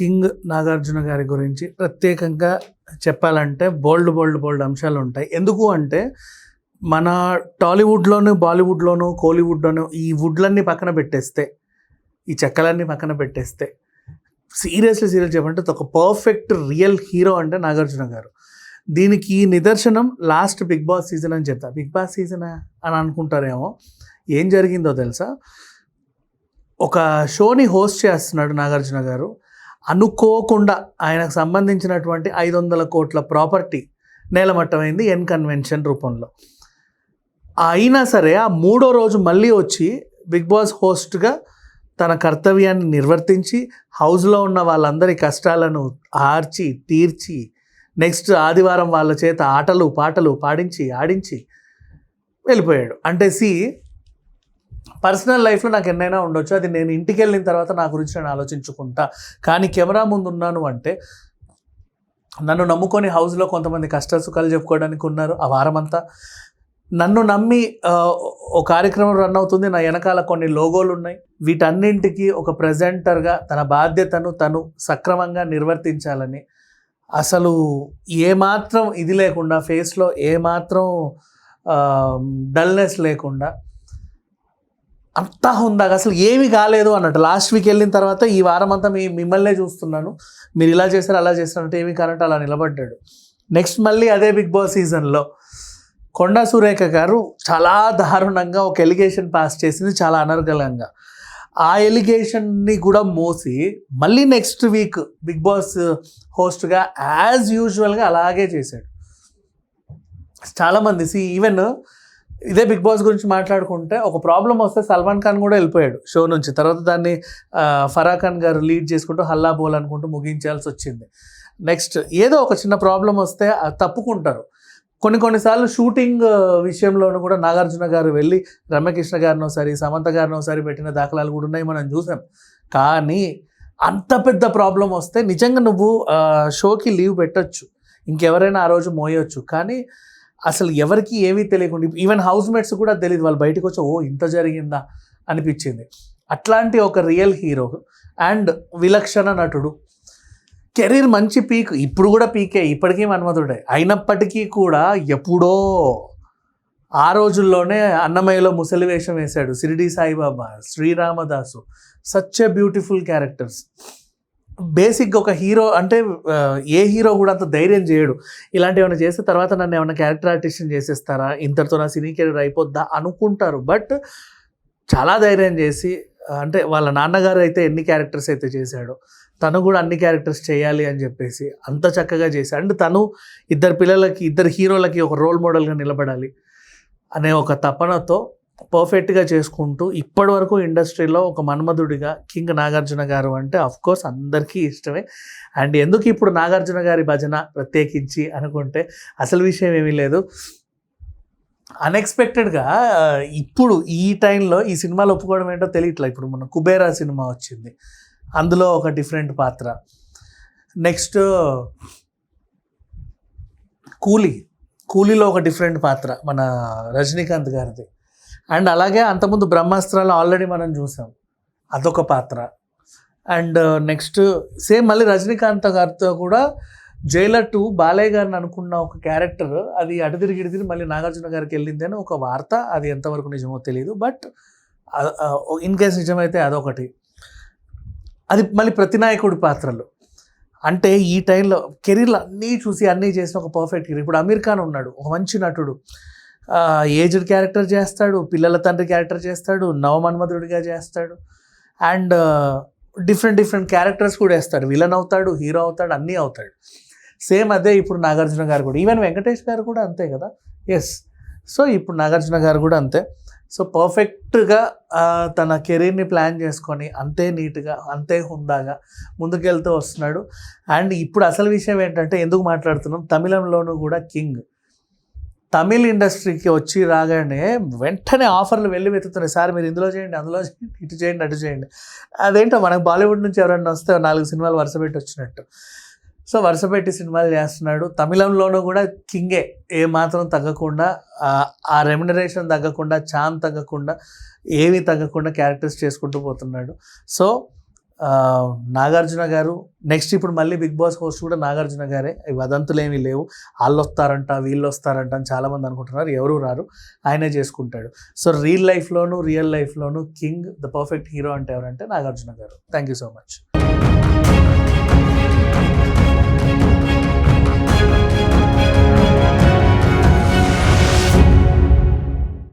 King Nagarjuna గారి గురించి ప్రత్యేకంగా చెప్పాలంటే బోల్డ్ బోల్డ్ బోల్డ్ అంశాలు ఉంటాయి. ఎందుకు అంటే మన టాలీవుడ్లోను బాలీవుడ్లోను కోలీవుడ్లోను ఈ వుడ్లన్నీ పక్కన పెట్టేస్తే ఈ చెక్కలన్నీ పక్కన పెట్టేస్తే సీరియస్లీ సీరియస్ చెప్పంటే ఒక పర్ఫెక్ట్ రియల్ హీరో అంటే నాగార్జున గారు. దీనికి నిదర్శనం లాస్ట్ బిగ్ బాస్ సీజన్ అని చెప్తా బిగ్ బాస్ సీజన్ అని అనుకుంటారేమో ఏం జరిగిందో తెలుసా? ఒక షోని హోస్ట్ చేస్తున్నాడు నాగార్జున గారు. అనుకోకుండా ఆయనకు సంబంధించినటువంటి ఐదు వందల కోట్ల ప్రాపర్టీ నేలమట్టమైంది ఎన్ కన్వెన్షన్ రూపంలో. అయినా సరే ఆ మూడో రోజు మళ్ళీ వచ్చి బిగ్ బాస్ హోస్ట్గా తన కర్తవ్యాన్ని నిర్వర్తించి హౌస్లో ఉన్న వాళ్ళందరి కష్టాలను ఆర్చి తీర్చి నెక్స్ట్ ఆదివారం వాళ్ళ చేత ఆటలు పాటలు పాడించి ఆడించి వెళ్ళిపోయాడు. అంటే సి పర్సనల్ లైఫ్లో నాకు ఎన్నైనా ఉండొచ్చు. అది నేను ఇంటికి వెళ్ళిన తర్వాత నా గురించి నేను ఆలోచించుకుంటా. కానీ కెమెరా ముందు ఉన్నాను అంటే నన్ను నమ్ముకొని హౌస్లో కొంతమంది కష్ట సుఖాలు చెప్పుకోవడానికి ఉన్నారు ఆ వారమంతా. నన్ను నమ్మి ఒక ఓ కార్యక్రమం రన్ అవుతుంది. నా వెనకాల కొన్ని లోగోలు ఉన్నాయి. వీటన్నింటికి ఒక ప్రజెంటర్గా తన బాధ్యతను తను సక్రమంగా నిర్వర్తించాలని. అసలు ఏమాత్రం ఇది లేకుండా ఫేస్లో ఏమాత్రం డల్నెస్ లేకుండా అంతా ఉందాక అసలు ఏమి కాలేదు అన్నట్టు. లాస్ట్ వీక్ వెళ్ళిన తర్వాత ఈ వారం అంతా మీ మిమ్మల్నే చూస్తున్నాను. మీరు ఇలా చేశారు అలా చేశారు అంటే ఏమి కానట్టు అలా నిలబడ్డాడు. నెక్స్ట్ మళ్ళీ అదే బిగ్ బాస్ సీజన్లో కొండా సురేఖ గారు చాలా దారుణంగా ఒక ఎలిగేషన్ పాస్ చేసింది చాలా అనర్గళంగా. ఆ ఎలిగేషన్ని కూడా మోసి మళ్ళీ నెక్స్ట్ వీక్ బిగ్ బాస్ హోస్ట్గా యాజ్ యూజువల్గా అలాగే చేశాడు. చాలామంది. సి ఈవెన్ ఇదే బిగ్ బాస్ గురించి మాట్లాడుకుంటే ఒక ప్రాబ్లం వస్తే సల్మాన్ ఖాన్ కూడా వెళ్ళిపోయాడు షో నుంచి. తర్వాత దాన్ని ఫరా ఖాన్ గారు లీడ్ చేసుకుంటూ హల్లా బోల్ అనుకుంటూ ముగించాల్సి వచ్చింది. నెక్స్ట్ ఏదో ఒక చిన్న ప్రాబ్లం వస్తే అది తప్పుకుంటారు. కొన్ని కొన్నిసార్లు షూటింగ్ విషయంలోనూ కూడా నాగార్జున గారు వెళ్ళి రమ్యకృష్ణ గారిని ఒకసారి సమంత గారిని ఒకసారి పెట్టిన దాఖలాలు కూడా ఉన్నాయి మనం చూసాం. కానీ అంత పెద్ద ప్రాబ్లం వస్తే నిజంగా నువ్వు షోకి లీవ్ పెట్టొచ్చు. ఇంకెవరైనా ఆ రోజు మోయొచ్చు. కానీ అసలు ఎవరికి ఏమీ తెలియకుండా ఈవెన్ హౌస్ మేట్స్ కూడా తెలియదు వాళ్ళు బయటకు వచ్చి ఓ ఇంత జరిగిందా? అనిపించింది. అట్లాంటి ఒక రియల్ హీరో అండ్ విలక్షణ నటుడు. కెరీర్ మంచి పీక్ ఇప్పుడు కూడా పీకే ఇప్పటికీ మన్మధుడే అయినప్పటికీ కూడా ఎప్పుడో ఆ రోజుల్లోనే అన్నమయ్యలో ముసలి వేషం వేశాడు. Shiridi Saibaba Sri Ramadasu. Such a beautiful characters బేసిక్గా ఒక హీరో అంటే ఏ హీరో కూడా అంత ధైర్యం చేయడు. ఇలాంటి ఏమైనా చేస్తే తర్వాత నన్ను ఏమైనా క్యారెక్టర్ ఆర్టిస్ట్ని చేసేస్తారా? ఇంతటితో నా సినీ కెరీర్ అయిపోద్దా? అనుకుంటారు. బట్ చాలా ధైర్యం చేసి అంటే వాళ్ళ నాన్నగారు అయితే ఎన్ని క్యారెక్టర్స్ అయితే చేశాడో తను కూడా అన్ని క్యారెక్టర్స్ చేయాలి అని చెప్పేసి అంత చక్కగా చేశాడు అండ్ తను ఇద్దరు పిల్లలకి ఇద్దరు హీరోలకి ఒక రోల్ మోడల్గా నిలబడాలి అనే ఒక తపనతో పర్ఫెక్ట్గా చేసుకుంటూ ఇప్పటి వరకు ఇండస్ట్రీలో ఒక మన్మధుడిగా కింగ్ నాగార్జున గారు అంటే కోర్స్ అందరికీ ఇష్టమే. అండ్ ఎందుకు ఇప్పుడు నాగార్జున గారి భజన ప్రత్యేకించి అనుకుంటే అసలు విషయం ఏమీ లేదు. అన్ఎక్స్పెక్టెడ్గా ఇప్పుడు ఈ టైంలో ఈ సినిమాలు ఒప్పుకోవడం ఏంటో తెలియట్లే? ఇప్పుడు మన కుబేరా సినిమా వచ్చింది. అందులో ఒక డిఫరెంట్ పాత్ర. నెక్స్ట్ కూలీ. కూలీలో ఒక డిఫరెంట్ పాత్ర మన రజనీకాంత్ గారిది. అండ్ అలాగే అంతకుముందు బ్రహ్మాస్త్రాలు ఆల్రెడీ మనం చూసాం. అదొక పాత్ర. అండ్ uh, నెక్స్ట్ సేమ్ మళ్ళీ రజనీకాంత్ గారితో కూడా జైలర్ టూ బాలయ్య గారిని అనుకున్న ఒక క్యారెక్టర్ అది అటు తిరిగి ఇటు తిరిగి మళ్ళీ నాగార్జున గారికి వెళ్ళింది అని ఒక వార్త అది ఎంతవరకు నిజమో తెలియదు but uh, uh, in case నిజమైతే అదొకటి. అది మళ్ళీ ప్రతినాయకుడి పాత్రలు. అంటే ఈ టైంలో కెరీర్లో అన్నీ చూసి అన్నీ చేసిన ఒక పర్ఫెక్ట్ కెరీర్ ఇప్పుడు అమీర్ ఖాన్ ఉన్నాడు ఒక మంచి నటుడు. ఏజ్డ్ క్యారెక్టర్ చేస్తాడు పిల్లల తండ్రి క్యారెక్టర్ చేస్తాడు నవమన్మధుడిగా చేస్తాడు. అండ్ డిఫరెంట్ డిఫరెంట్ క్యారెక్టర్స్ కూడా వేస్తాడు. విలన్ అవుతాడు హీరో అవుతాడు అన్నీ అవుతాడు. సేమ్ అదే ఇప్పుడు నాగార్జున గారు కూడా. ఈవెన్ వెంకటేష్ గారు కూడా అంతే కదా? ఎస్ సో ఇప్పుడు నాగార్జున గారు కూడా అంతే. సో పర్ఫెక్ట్గా తన కెరీర్ని ప్లాన్ చేసుకొని అంతే నీట్గా అంతే హుందాగా ముందుకెళ్తూ వస్తున్నాడు. అండ్ ఇప్పుడు అసలు విషయం ఏంటంటే ఎందుకు మాట్లాడుతున్నాం? తమిళంలోనూ కూడా కింగ్. తమిళ్ ఇండస్ట్రీకి వచ్చి రాగానే వెంటనే ఆఫర్లు వెళ్ళి వెతుకుతున్నాయి. సార్ మీరు ఇందులో చేయండి అందులో చేయండి ఇటు చేయండి అటు చేయండి. అదేంటో మనకు బాలీవుడ్ నుంచి ఎవరైనా వస్తే నాలుగు సినిమాలు వరుస పెట్టి వచ్చినట్టు. సో వరుస పెట్టి సినిమాలు చేస్తున్నాడు. తమిళంలోనూ కూడా కింగే ఏ మాత్రం తగ్గకుండా ఆ- రెమ్యునరేషన్ తగ్గకుండా ఛాన్ తగ్గకుండా ఏమీ తగ్గకుండా క్యారెక్టర్స్ చేసుకుంటూ పోతున్నాడు. సో నాగార్జున గారు నెక్స్ట్ ఇప్పుడు మళ్ళీ బిగ్ బాస్ హోస్ట్ కూడా నాగార్జున గారే. వదంతులు ఏమీ లేవు. వాళ్ళు వస్తారంట వీళ్ళు వస్తారంట అని చాలామంది అనుకుంటున్నారు. ఎవరు రారు. ఆయనే చేసుకుంటాడు. సో రియల్ లైఫ్లోను రియల్ లైఫ్లోను కింగ్ ద పర్ఫెక్ట్ హీరో అంటే ఎవరంటే నాగార్జున గారు. Thank you so much